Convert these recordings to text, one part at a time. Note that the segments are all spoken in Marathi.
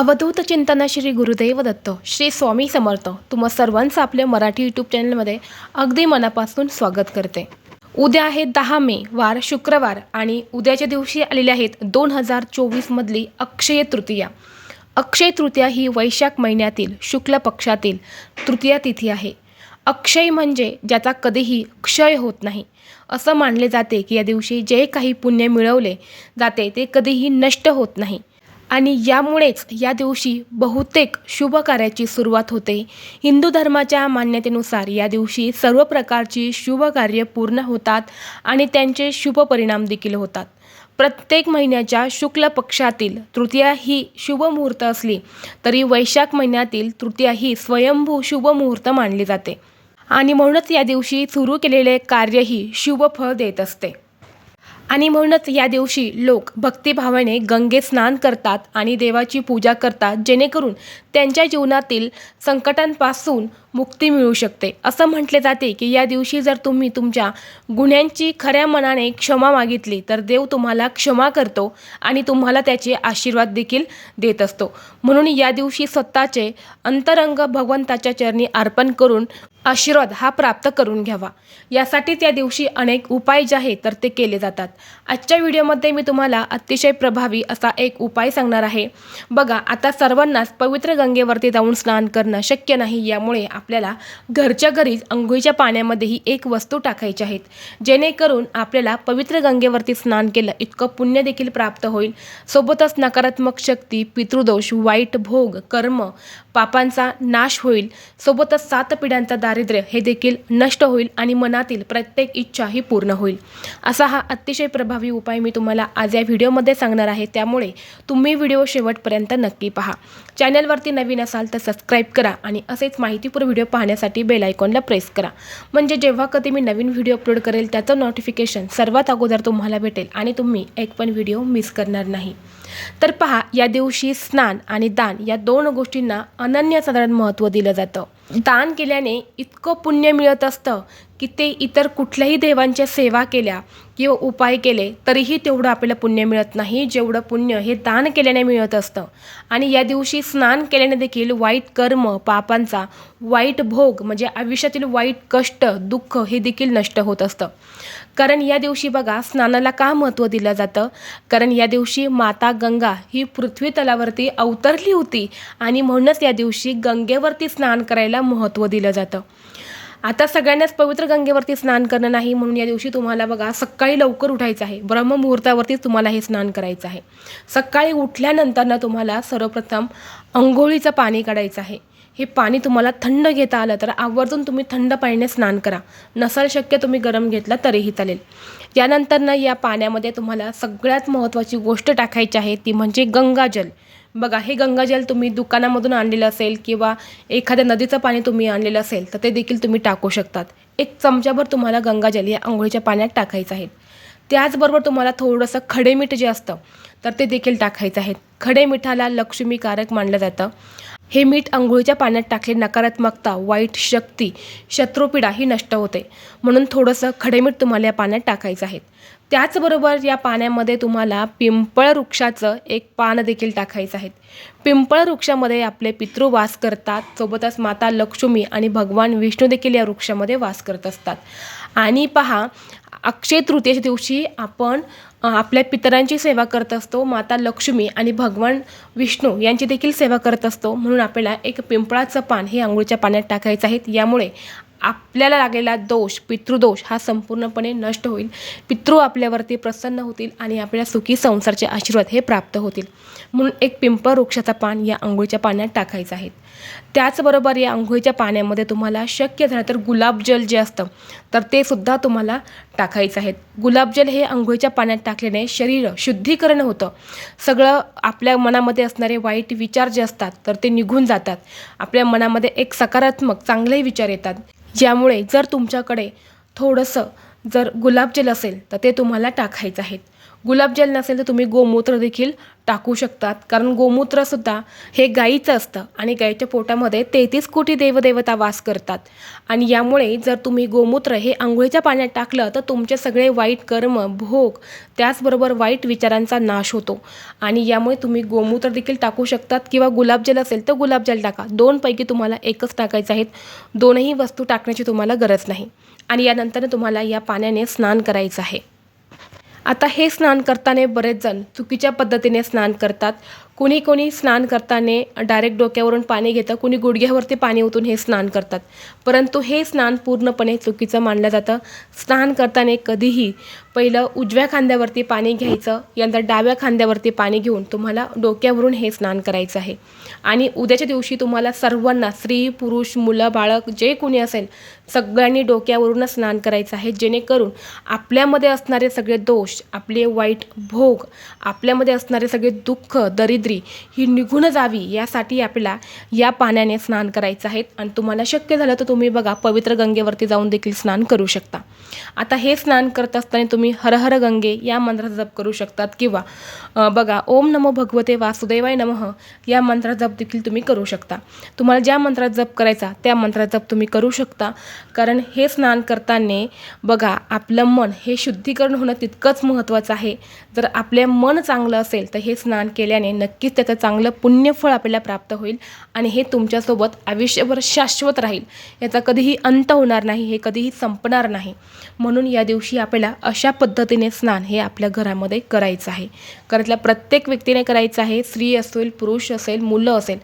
अवधूत चिंतन श्री गुरुदेव दत्त श्री स्वामी समर्थ. तुम्हा सर्वांचं आपल्या मराठी यूट्यूब चॅनलमध्ये अगदी मनापासून स्वागत करते. उद्या आहे दहा मे वार शुक्रवार आणि उद्याच्या दिवशी आलेले आहेत दोन हजार चोवीसमधली अक्षय तृतीया. अक्षय तृतीया ही वैशाख महिन्यातील शुक्ल पक्षातील तृतीया तिथी आहे. अक्षय म्हणजे ज्याचा कधीही क्षय होत नाही. असं मानले जाते की या दिवशी जे काही पुण्य मिळवले जाते ते कधीही नष्ट होत नाही. आणि यामुळेच या दिवशी बहुतेक शुभ कार्याची सुरुवात होते. हिंदू धर्माच्या मान्यतेनुसार या दिवशी सर्व प्रकारची शुभ कार्य पूर्ण होतात आणि त्यांचे शुभ परिणाम देखील होतात. प्रत्येक महिन्याच्या शुक्ल पक्षातील तृतीया ही शुभ मुहूर्त असली तरी वैशाख महिन्यातील तृतीया ही स्वयंभू शुभ मुहूर्त मानली जाते. आणि म्हणूनच या दिवशी सुरू केलेले कार्यही शुभ फळ देत असते. आणि म्हणूनच या दिवशी लोक भक्तिभावाने गंगेत स्नान करतात आणि देवाची पूजा करतात जेणेकरून त्यांच्या जीवनातील संकटांपासून मुक्ती मिळू शकते. असं म्हटले जाते की या दिवशी जर तुम्ही तुमच्या गुन्ह्यांची खऱ्या मनाने क्षमा मागितली तर देव तुम्हाला क्षमा करतो आणि तुम्हाला त्याचे आशीर्वाद देखील देत असतो. म्हणून या दिवशी स्वतःचे अंतरंग भगवंताच्या चरणी अर्पण करून आशीर्वाद हा प्राप्त करून घ्यावा. यासाठी त्या दिवशी अनेक उपाय जे आहेत तर ते केले जातात. आजच्या व्हिडिओमध्ये मी तुम्हाला अतिशय प्रभावी असा एक उपाय सांगणार आहे. बघा आता सर्वांनाच पवित्र गंगेवरती जाऊन स्नान करणं शक्य नाही यामुळे आपल्याला घरच्या घरीच अंघोळीच्या पाण्यामध्येही एक वस्तू टाकायची आहेत. जेणेकरून आपल्याला पवित्र गंगेवरती स्नान केलं इतकं पुण्य देखील प्राप्त होईल. सोबतच नकारात्मक शक्ती पितृदोष वाईट भोग कर्म पापांचा नाश होईल. सोबतच सात पिढ्यांचा दारिद्र्य हे देखील नष्ट होईल आणि मनातील प्रत्येक इच्छा ही पूर्ण होईल. असा हा अतिशय प्रभावी उपाय मी तुम्हाला आज या व्हिडिओमध्ये सांगणार आहे. त्यामुळे तुम्ही व्हिडिओ शेवटपर्यंत नक्की पहा. चॅनलवरती नवीन असाल तर सबस्क्राईब करा आणि असेच माहितीपूर्ण व्हिडिओ पाहण्यासाठी बेल आयकॉनला प्रेस करा. म्हणजे जेव्हा कधी मी नवीन व्हिडिओ अपलोड करेल त्याचं नोटिफिकेशन सर्वात अगोदर तुम्हाला भेटेल आणि तुम्ही एक पण व्हिडिओ मिस करणार नाही. तर पहा या दिवशी स्नान आणि दान या दोन गोष्टींना अनन्यसाधारण महत्त्व दिलं जातं. दान केल्याने इतकं पुण्य मिळत असतं. की ते इतर कुठल्याही देवांच्या सेवा केल्या किंवा उपाय केले तरीही तेवढं आपल्याला पुण्य मिळत नाही. जेवढं पुण्य हे दान केल्याने मिळत असतं. आणि या दिवशी स्नान केल्याने देखील वाईट कर्म पापांचा वाईट भोग म्हणजे आयुष्यातील वाईट कष्ट दुःख हे देखील नष्ट होत असतं. कारण या दिवशी बघा स्नानाला का महत्त्व दिलं जातं? कारण या दिवशी माता गंगा ही पृथ्वी तलावरती अवतरली होती आणि म्हणूनच या दिवशी गंगेवरती स्नान करायला महत्त्व दिलं जातं. आता सगळ्यांनाच पवित्र गंगेवरती स्नान करणं नाही म्हणून या दिवशी तुम्हाला बघा सकाळी लवकर उठायचं आहे. ब्रह्ममुहूर्तावरतीच तुम्हाला हे स्नान करायचं आहे. सकाळी उठल्यानंतर ना तुम्हाला सर्वप्रथम अंघोळीचं पाणी काढायचं आहे. हे पाणी तुम्हाला थंड घेता आलं तर आवर्जून तुम्ही थंड पाण्याने स्नान करा. नसाल शक्य तुम्ही गरम घेतला तरीही चालेल. यानंतर ना या पाण्यामध्ये तुम्हाला सगळ्यात महत्त्वाची गोष्ट टाकायची आहे ती म्हणजे गंगाजल. बघा हे गंगाजल तुम्ही दुकानामधून आणलेलं असेल किंवा एखाद्या नदीचं पाणी तुम्ही आणलेलं असेल तर ते देखील तुम्ही टाकू शकतात. एक चमच्याभर तुम्हाला गंगाजल या आंघोळीच्या पाण्यात टाकायचं आहे. त्याचबरोबर तुम्हाला थोडंसं खडे मीठ जे असतं तर ते देखील टाकायचं आहे. खडे मिठाला लक्ष्मीकारक मानलं जातं. हे मीठ आंघोळीच्या पाण्यात टाकले नकारात्मकता वाईट शक्ती शत्रुपीडा ही नष्ट होते. म्हणून थोडंसं खडेमीठ तुम्हाला या पाण्यात टाकायचं आहे. त्याचबरोबर या पाण्यामध्ये तुम्हाला पिंपळ वृक्षाचं एक पान देखील टाकायचं आहे. पिंपळ वृक्षामध्ये आपले पितृ वास करतात. सोबतच माता लक्ष्मी आणि भगवान विष्णू देखील या वृक्षामध्ये वास करत असतात. आणि पहा अक्षय तृतीयेच्या दिवशी आपण आपल्या पितरांची सेवा करत असतो. माता लक्ष्मी आणि भगवान विष्णू यांची देखील सेवा करत असतो. म्हणून आपल्याला एक पिंपळाचं पान हे आंघोळीच्या पाण्यात टाकायचं आहे. यामुळे आपल्याला लागलेला दोष पितृदोष हा संपूर्णपणे नष्ट होईल. पितृ आपल्यावरती प्रसन्न होतील आणि आपल्याला सुखी संसारचे आशीर्वाद हे प्राप्त होतील. म्हणून एक पिंपळ वृक्षाचा पान या आंघोळीच्या पाण्यात टाकायचं आहे. त्याचबरोबर या आंघोळीच्या पाण्यामध्ये तुम्हाला शक्य झालं तर गुलाबजल जे असतं तर ते सुद्धा तुम्हाला टाकायचं आहे. गुलाबजल हे आंघोळीच्या पाण्यात टाकल्याने शरीर शुद्धीकरण होतं. सगळं आपल्या मनामध्ये असणारे वाईट विचार जे असतात तर ते निघून जातात. आपल्या मनामध्ये एक सकारात्मक चांगले विचार येतात. ज्यामुळे जर तुमच्याकडे थोडंसं जर गुलाबजल असेल तर ते तुम्हाला टाकायचं आहे गुलाबजल नसेल तर तुम्ही गोमूत्र देखील टाकू शकतात. कारण गोमूत्रसुद्धा हे गाईचं असतं आणि गाईच्या पोटामध्ये तेहतीस कोटी देवदेवता वास करतात. आणि यामुळे जर तुम्ही गोमूत्र हे आंघोळीच्या पाण्यात टाकलं तर तुमचे सगळे वाईट कर्म भोग त्याचबरोबर वाईट विचारांचा नाश होतो. आणि यामुळे तुम्ही गोमूत्र देखील टाकू शकतात किंवा गुलाबजल असेल तर गुलाबजल टाका. दोनपैकी तुम्हाला एकच टाकायचं आहेत. दोनही वस्तू टाकण्याची तुम्हाला गरज नाही. आणि यानंतर तुम्हाला या पाण्याने स्नान करायचं आहे. आता हे स्नान करताना बरेच जण चुकीच्या पद्धतीने स्नान करतात. कुणी कोणी स्नान करताना डायरेक्ट डोक्यावरून पाणी घेतं कुणी गुडघ्यावरती पाणी ओतून हे स्नान करतात. परंतु हे स्नान पूर्णपणे चुकीचं मानलं जातं. स्नान करताना कधीही पहिलं उजव्या खांद्यावरती पाणी घ्यायचं यानंतर डाव्या खांद्यावरती पाणी घेऊन तुम्हाला डोक्यावरून हे स्नान करायचं आहे. आणि उद्याच्या दिवशी तुम्हाला सर्वांना स्त्री पुरुष मुलं बाळक जे कोणी असेल सगळ्यांनी डोक्यावरूनच स्नान करायचं आहे. जेणेकरून आपल्यामध्ये असणारे सगळे दोष आपले वाईट भोग आपल्यामध्ये असणारे सगळे दुःख दरिद्र ही निघून जावी यासाठी आपल्याला या पाण्याने स्नान करायचं आहे. आणि तुम्हाला शक्य झालं तर तुम्ही बघा पवित्र गंगेवरती जाऊन देखील स्नान करू शकता. आता हे स्नान करत असताना तुम्ही हर हर गंगे या मंत्राचा जप करू शकतात किंवा बघा ओम नमो भगवते वासुदेवाय नमः या मंत्राचा जप देखील तुम्ही करू शकता. तुम्हाला ज्या मंत्रात जप करायचा त्या मंत्राचा जप तुम्ही करू शकता. कारण हे स्नान करताना बघा आपलं मन हे शुद्धीकरण होणं तितकंच महत्त्वाचं आहे. जर आपले मन चांगलं असेल तर हे स्नान केल्याने नक्की नक्कीच त्याचं चांगलं पुण्यफळ आपल्याला प्राप्त होईल आणि हे तुमच्यासोबत आयुष्यभर शाश्वत राहील. याचा कधीही अंत होणार नाही हे कधीही संपणार नाही. म्हणून या दिवशी आपल्याला अशा पद्धतीने स्नान हे आपल्या घरामध्ये करायचं आहे. घरातल्या प्रत्येक व्यक्तीने करायचं आहे स्त्री असेल पुरुष असेल मुलं असेल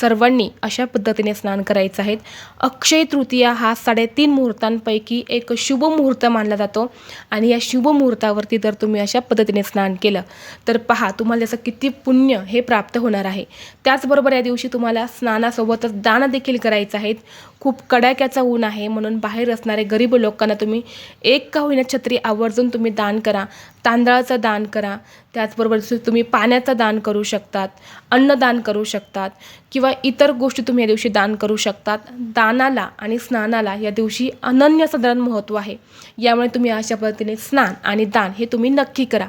सर्वांनी अशा पद्धतीने स्नान करायचं आहे. अक्षय तृतीया हा साडेतीन मुहूर्तांपैकी एक शुभ मुहूर्त मानला जातो आणि या शुभ मुहूर्तावरती जर तुम्ही अशा पद्धतीने स्नान केलं तर पहा तुम्हाला याचं किती पुण्य हे प्राप्त होणार आहे. त्याचबरोबर या दिवशी तुम्हाला स्नानासोबतच दान देखील करायचं आहेत खूप कडाक्याचा ऊन आहे म्हणून बाहेर असणारे गरीब लोकांना तुम्ही एक का होईना छत्री आवर्जून तुम्ही दान करा. तांदळाचं दान करा. त्याचबरोबर तुम्ही पाण्याचं दान करू शकतात. अन्नदान करू शकतात. किंवा इतर गोष्टी तुम्ही या दिवशी दान करू शकतात. दानाला आणि स्नानाला या दिवशी अनन्यसाधारण महत्त्व आहे. यामुळे तुम्ही अशा पद्धतीने स्नान आणि दान हे तुम्ही नक्की करा.